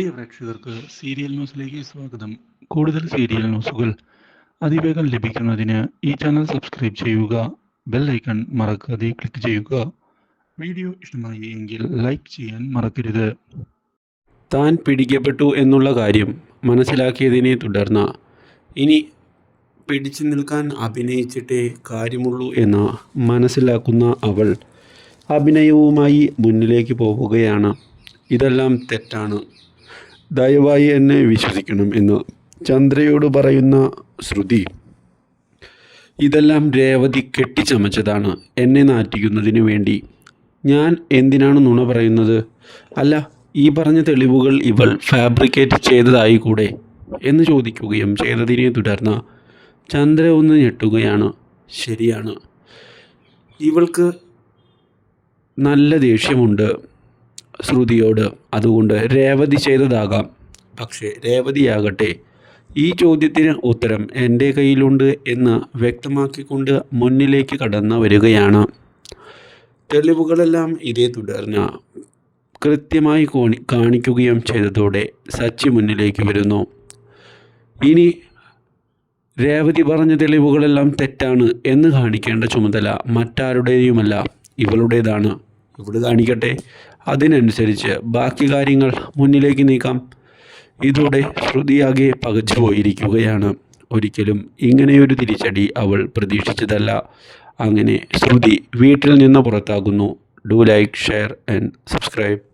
പ്രിയ പ്രേക്ഷകർക്ക് സീരിയൽ ന്യൂസിലേക്ക് സ്വാഗതം. കൂടുതൽ സീരിയൽ ന്യൂസുകൾ അതിവേഗം ലഭിക്കുന്നതിന് ഈ ചാനൽ സബ്സ്ക്രൈബ് ചെയ്യുക ബെൽ ഐക്കൺ മറക്കാതെ ക്ലിക്ക് ചെയ്യുക. വീഡിയോ ഇഷ്ടമായി എങ്കിൽ ലൈക്ക് ചെയ്യാൻ മറക്കരുത്. താൻ പിടിക്കപ്പെട്ടു എന്നുള്ള കാര്യം മനസ്സിലാക്കിയതിനെ തുടർന്ന് ഇനി പിടിച്ചു നിൽക്കാൻ അഭിനയിച്ചിട്ടേ കാര്യമുള്ളൂ എന്ന് മനസ്സിലാക്കുന്ന അവൾ അഭിനയവുമായി മുന്നിലേക്ക് പോവുകയാണ്. ഇതെല്ലാം തെറ്റാണ്. ദയവായി എന്നെ വിശ്വസിക്കണം എന്ന് ചന്ദ്രയോട് പറയുന്ന ശ്രുതി. ഇതെല്ലാം രേവതി കെട്ടിച്ചമച്ചതാണ്. എന്നെ നാറ്റിക്കുന്നതിന് വേണ്ടി. ഞാൻ എന്തിനാണ് നുണ പറയുന്നത്? അല്ല ഈ പറഞ്ഞ തെളിവുകൾ ഇവൾ ഫാബ്രിക്കേറ്റ് ചെയ്തതായി കൂടെ? എന്ന് ചോദിക്കുകയും ചെയ്തതിനെ തുടർന്ന് ചന്ദ്ര ഒന്ന് ഞെട്ടുകയാണ്. ശരിയാണ്. ഇവൾക്ക് നല്ല ദേഷ്യമുണ്ട്. ശ്രുതിയോട് അതുകൊണ്ട് രേവതി ചെയ്തതാകാം. പക്ഷേ രേവതിയാകട്ടെ ഈ ചോദ്യത്തിന് ഉത്തരം എന്റെ കയ്യിലുണ്ട് എന്ന് വ്യക്തമാക്കിക്കൊണ്ട് മുന്നിലേക്ക് കടന്നു വരികയാണ്. തെളിവുകളെല്ലാം ഇതേ തുടർന്ന് കൃത്യമായി കോണി കാണിക്കുകയും ചെയ്തതോടെ സച്ചി മുന്നിലേക്ക് വരുന്നു. ഇനി രേവതി പറഞ്ഞ തെളിവുകളെല്ലാം തെറ്റാണ് എന്ന് കാണിക്കേണ്ട ചുമതല മറ്റാരുടെയുമല്ല ഇവളുടേതാണ്. ഇവൾ കാണിക്കട്ടെ. അതിനനുസരിച്ച് ബാക്കി കാര്യങ്ങൾ മുന്നിലേക്ക് നീക്കാം. ഇതോടെ ശ്രുതിയാകെ പകച്ചു പോയിരിക്കുകയാണ്. ഒരിക്കലും ഇങ്ങനെയൊരു തിരിച്ചടി അവൾ പ്രതീക്ഷിച്ചതല്ല. അങ്ങനെ ശ്രുതി വീട്ടിൽ നിന്ന് പുറത്താകുന്നു. Do like share and subscribe.